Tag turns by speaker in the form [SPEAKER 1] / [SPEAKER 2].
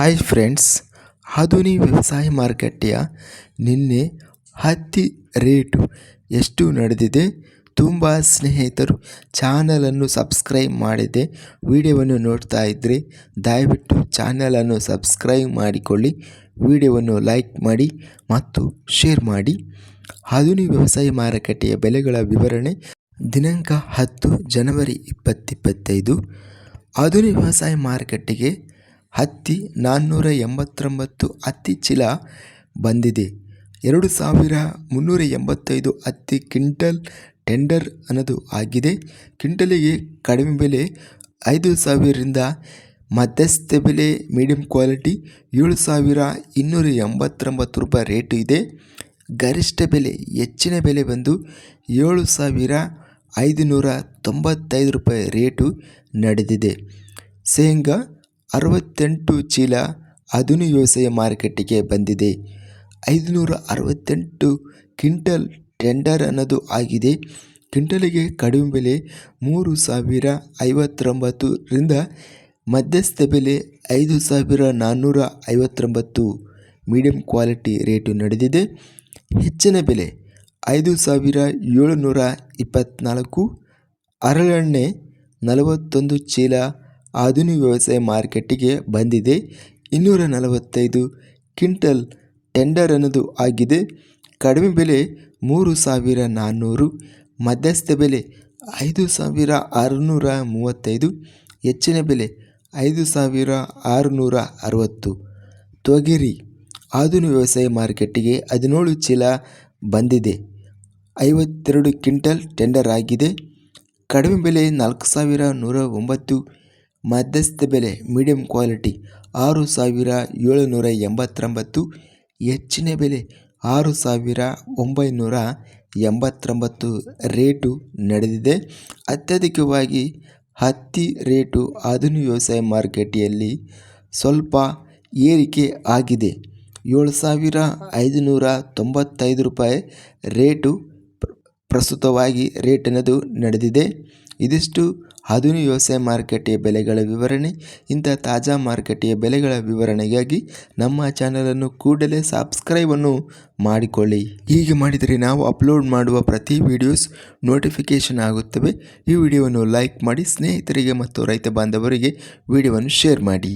[SPEAKER 1] Hi friends ಆಧುನಿ ವ್ಯವಸಾಯ ಮಾರುಕಟ್ಟೆಯ ನಿನ್ನೆ ಹತ್ತಿ ರೇಟು ಎಷ್ಟು ನಡೆದಿದೆ ತುಂಬ ಸ್ನೇಹಿತರು ಚಾನಲನ್ನು ಸಬ್ಸ್ಕ್ರೈಬ್ ಮಾಡಿದೆ. ವಿಡಿಯೋವನ್ನು ನೋಡ್ತಾ ಇದ್ದರೆ ದಯವಿಟ್ಟು ಚಾನಲನ್ನು ಸಬ್ಸ್ಕ್ರೈಬ್ ಮಾಡಿಕೊಳ್ಳಿ. ವಿಡಿಯೋವನ್ನು ಲೈಕ್ ಮಾಡಿ ಮತ್ತು ಶೇರ್ ಮಾಡಿ. ಆಧುನಿಕ ವ್ಯವಸಾಯ ಮಾರುಕಟ್ಟೆಯ ಬೆಲೆಗಳ ವಿವರಣೆ ದಿನಾಂಕ ಹತ್ತು ಜನವರಿ ಇಪ್ಪತ್ತಿಪ್ಪತ್ತೈದು ಆಧುನಿಕ ವ್ಯವಸಾಯ ಮಾರುಕಟ್ಟೆಗೆ ಹತ್ತಿ ನಾನ್ನೂರ ಎಂಬತ್ತೊಂಬತ್ತು ಹತ್ತಿ ಚೀಲ ಬಂದಿದೆ. ಎರಡು ಸಾವಿರ ಮುನ್ನೂರ ಎಂಬತ್ತೈದು ಹತ್ತಿ ಕ್ವಿಂಟಲ್ ಟೆಂಡರ್ ಅನ್ನೋದು ಆಗಿದೆ. ಕ್ವಿಂಟಲಿಗೆ ಕಡಿಮೆ ಬೆಲೆ ಐದು ಸಾವಿರದಿಂದ ಮಧ್ಯಸ್ಥ ಬೆಲೆ ಮೀಡಿಯಂ ಕ್ವಾಲಿಟಿ ಏಳು ಸಾವಿರ ಇನ್ನೂರ ಎಂಬತ್ತೊಂಬತ್ತು ರೂಪಾಯಿ ರೇಟು ಇದೆ. ಗರಿಷ್ಠ ಬೆಲೆ ಹೆಚ್ಚಿನ ಬೆಲೆ ಬಂದು ಏಳು ಸಾವಿರ ಐದುನೂರ ತೊಂಬತ್ತೈದು ರೂಪಾಯಿ ರೇಟು ನಡೆದಿದೆ. ಶೇಂಗಾ ಅರವತ್ತೆಂಟು ಚೀಲ ಆಧುನಿಕ ವ್ಯವಸಾಯ ಮಾರುಕಟ್ಟೆಗೆ ಬಂದಿದೆ. ಐದುನೂರ ಅರವತ್ತೆಂಟು ಕ್ವಿಂಟಲ್ ಟೆಂಡರ್ ಅನ್ನೋದು ಆಗಿದೆ. ಕ್ವಿಂಟಲಿಗೆ ಕಡಿಮೆ ಬೆಲೆ ಮೂರು ಸಾವಿರ ಐವತ್ತೊಂಬತ್ತರಿಂದ ಮಧ್ಯಸ್ಥ ಬೆಲೆ ಐದು ಸಾವಿರ ನಾನ್ನೂರ ಐವತ್ತೊಂಬತ್ತು ಮೀಡಿಯಂ ಕ್ವಾಲಿಟಿ ರೇಟು ನಡೆದಿದೆ. ಹೆಚ್ಚಿನ ಬೆಲೆ ಐದು ಸಾವಿರ ಏಳುನೂರ ಇಪ್ಪತ್ತ್ನಾಲ್ಕು ಹರಳೆಣ್ಣೆ ನಲವತ್ತೊಂದು ಚೀಲ ಆಧುನಿಕ ವ್ಯವಸಾಯ ಮಾರುಕಟ್ಟೆಗೆ ಬಂದಿದೆ. ಇನ್ನೂರ ನಲವತ್ತೈದು ಕ್ವಿಂಟಲ್ ಟೆಂಡರ್ ಅನ್ನೋದು ಆಗಿದೆ. ಕಡಿಮೆ ಬೆಲೆ ಮೂರು ಸಾವಿರ ನಾನ್ನೂರು, ಮಧ್ಯಸ್ಥ ಬೆಲೆ ಐದು ಸಾವಿರ ಆರುನೂರ ಮೂವತ್ತೈದು, ಹೆಚ್ಚಿನ ಬೆಲೆ ಐದು ಸಾವಿರ ಆರುನೂರ ಅರವತ್ತು. ತೊಗರಿ ಆಧುನಿಕ ವ್ಯವಸಾಯ ಮಾರುಕಟ್ಟೆಗೆ ಹದಿನೇಳು ಚೀಲ ಬಂದಿದೆ. ಐವತ್ತೆರಡು ಕ್ವಿಂಟಲ್ ಟೆಂಡರ್ ಆಗಿದೆ. ಕಡಿಮೆ ಬೆಲೆ ನಾಲ್ಕು ಸಾವಿರ ನೂರ ಒಂಬತ್ತು ಮಧ್ಯಸ್ಥ ಬೆಲೆ ಮೀಡಿಯಂ ಕ್ವಾಲಿಟಿ ಆರು ಸಾವಿರ ಏಳುನೂರ ಎಂಬತ್ತೊಂಬತ್ತು, ಹೆಚ್ಚಿನ ಬೆಲೆ ಆರು ಸಾವಿರ ಒಂಬೈನೂರ ಎಂಬತ್ತೊಂಬತ್ತು ರೇಟು ನಡೆದಿದೆ. ಅತ್ಯಧಿಕವಾಗಿ ಹತ್ತಿ ರೇಟು ಆಧುನಿಕ ವ್ಯವಸಾಯ ಮಾರುಕಟ್ಟೆಯಲ್ಲಿ ಸ್ವಲ್ಪ ಏರಿಕೆ ಆಗಿದೆ. ಏಳು ಸಾವಿರ ಐದುನೂರ ತೊಂಬತ್ತೈದು ರೂಪಾಯಿ ರೇಟು ಪ್ರಸ್ತುತವಾಗಿ ರೇಟ್ ಅನ್ನೋದು ನಡೆದಿದೆ. ಇದಿಷ್ಟು ಆಧುನಿಕ ವ್ಯವಸಾಯ ಮಾರುಕಟ್ಟೆಯ ಬೆಲೆಗಳ ವಿವರಣೆ ಇಂಥ ತಾಜಾ ಮಾರುಕಟ್ಟೆಯ ಬೆಲೆಗಳ ವಿವರಣೆಗಾಗಿ ನಮ್ಮ ಚಾನಲನ್ನು ಕೂಡಲೇ ಸಬ್ಸ್ಕ್ರೈಬನ್ನು ಮಾಡಿಕೊಳ್ಳಿ. ಹೀಗೆ ಮಾಡಿದರೆ ನಾವು ಅಪ್ಲೋಡ್ ಮಾಡುವ ಪ್ರತಿ ವಿಡಿಯೋಸ್ ನೋಟಿಫಿಕೇಷನ್ ಆಗುತ್ತವೆ. ಈ ವಿಡಿಯೋವನ್ನು ಲೈಕ್ ಮಾಡಿ ಸ್ನೇಹಿತರಿಗೆ ಮತ್ತು ರೈತ ಬಾಂಧವರಿಗೆ ವಿಡಿಯೋವನ್ನು ಶೇರ್ ಮಾಡಿ.